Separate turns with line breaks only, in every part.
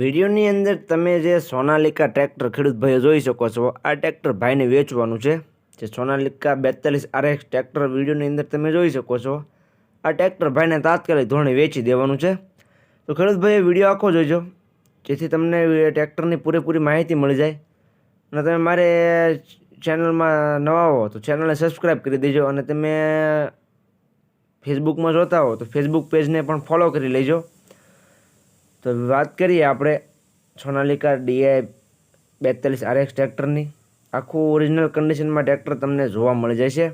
વિડીયોની અંદર તમે જે સોનાલિકા ટ્રેક્ટર ખેડૂત ભાઈઓ જોઈ શકો છો, આ ટ્રેક્ટર ભાઈને વેચવાનું છે. જે સોનાલિકા બેતાલીસ આરએક્સ ટ્રેક્ટર વિડીયોની અંદર તમે જોઈ શકો છો. આ ટ્રેક્ટર ભાઈને તાત્કાલિક ધોરણે વેચી દેવાનું છે. તો ખેડૂત ભાઈએ વીડિયો આખો જોઈજો જેથી તમને ટ્રેક્ટરની પૂરેપૂરી માહિતી મળી જાય. અને તમે મારે ચેનલમાં નવા હો તો ચેનલને સબસ્ક્રાઈબ કરી દેજો અને તમે ફેસબુકમાં જોતા હો તો ફેસબુક પેજને પણ ફોલો કરી લેજો. તો વાત કરીએ આપણે સોનાલિકા ડીઆઈ બેતાલીસ આરએક્સ ટ્રેક્ટરની. આખું ઓરિજિનલ કન્ડિશનમાં ટ્રેક્ટર તમને જોવા મળી જશે.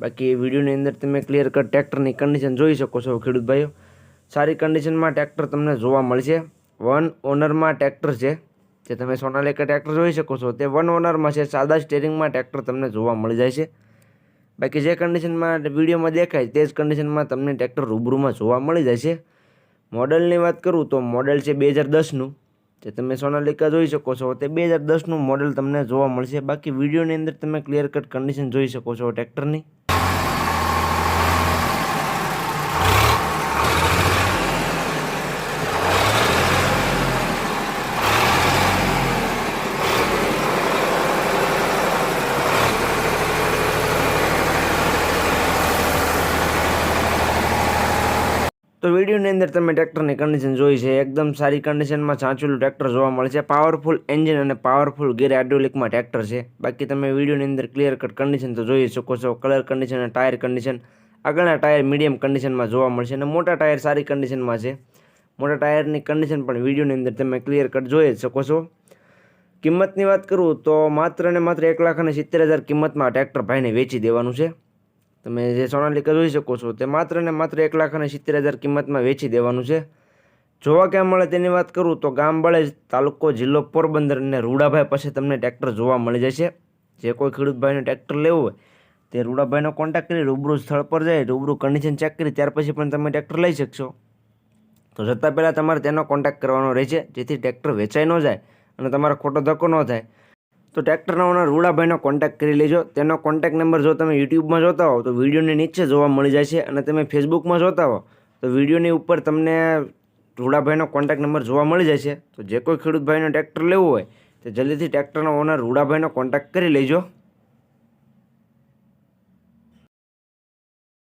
બાકી વિડીયોની અંદર તમે ક્લિયર કટ ટ્રેક્ટરની કન્ડિશન જોઈ શકો છો, ખેડૂત ભાઈઓ. સારી કન્ડિશનમાં ટ્રેક્ટર તમને જોવા મળશે. વન ઓનરમાં ટ્રેક્ટર છે. જે તમે સોનાલિકા ટ્રેક્ટર જોઈ શકો છો, તે વન ઓનરમાં છે. સાદા સ્ટેરિંગમાં ટ્રેક્ટર તમને જોવા મળી જાય છે બાકી જે કન્ડિશનમાં વિડીયોમાં દેખાય, તે જ કન્ડિશનમાં તમને ટ્રેક્ટર રૂબરૂમાં જોવા મળી જાય છે મોડલની વાત કરું તો મોડલ છે બે હજાર દસનું જે તમે સોનાલિકા જોઈ શકો છો, તે બે હજાર દસનું મોડલ તમને જોવા મળશે. બાકી વિડીયોની અંદર તમે ક્લિયર કટ કન્ડિશન જોઈ શકો છો ટ્રેક્ટરની. તો વિડીયોની અંદર તમે ટ્રેક્ટરની કન્ડિશન જોઈ છે. એકદમ સારી કન્ડિશનમાં સાચવેલું ટ્રેક્ટર જોવા મળે છે. પાવરફુલ એન્જિન અને પાવરફુલ ગેર હાઇડ્રોલિકમાં ટ્રેક્ટર છે. બાકી તમે વિડીયોની અંદર ક્લિયર કટ કન્ડિશન તો જોઈ શકો છો. કલર કન્ડિશન અને ટાયર કન્ડિશન આગળના ટાયર મીડિયમ કન્ડિશનમાં જોવા મળશે અને મોટા ટાયર સારી કન્ડિશનમાં છે. મોટા ટાયરની કન્ડિશન પણ વિડીયોની અંદર તમે ક્લિયર કટ જોઈ શકો છો. કિંમતની વાત કરું તો માત્ર ને માત્ર એક લાખ અને સિત્તેર હજાર કિંમતમાં ટ્રેક્ટર ભાઈને વેચી દેવાનું છે. તમે જે સોનાલિકા જોઈ શકો છો, તે માત્ર ને માત્ર એક લાખ અને સિત્તેર હજાર કિંમતમાં વેચી દેવાનું છે. જોવા ક્યાં મળે તેની વાત કરું તો ગામ બળેજ તાલુકો જિલ્લો પોરબંદર અને રૂડાભાઈ પાસે તમને ટ્રેક્ટર જોવા મળી જશે. જે કોઈ ખેડૂતભાઈને ટ્રેક્ટર લેવું હોય, તે રૂડાભાઈનો કોન્ટેક્ટ કરી રૂબરૂ સ્થળ પર જાય, રૂબરૂ કન્ડિશન ચેક કરી, ત્યાર પછી પણ તમે ટ્રેક્ટર લઈ શકશો. તો જતાં પહેલાં તમારે તેનો કોન્ટેક્ટ કરવાનો રહેશે, જેથી ટ્રેક્ટર વેચાઈ ન જાય અને તમારો ખોટો ધક્કો ન થાય. તો ટ્રેક્ટરના ઓનર રૂડાભાઈનો કોન્ટેક્ટ કરી લેજો. તેનો કોન્ટેક્ટ નંબર જો તમે યુટ્યુબમાં જોતા હો, તો વિડીયોની નીચે જોવા મળી જાય છે અને તમે ફેસબુકમાં જોતા હો, તો વિડીયોની ઉપર તમને રૂડાભાઈનો કોન્ટેક્ટ નંબર જોવા મળી જાય છે તો જે કોઈ ખેડૂત ભાઈને ટ્રેક્ટર લેવું હોય, તો જલ્દીથી ટ્રેક્ટરના ઓનર રૂડાભાઈનો કોન્ટેક્ટ કરી લેજો.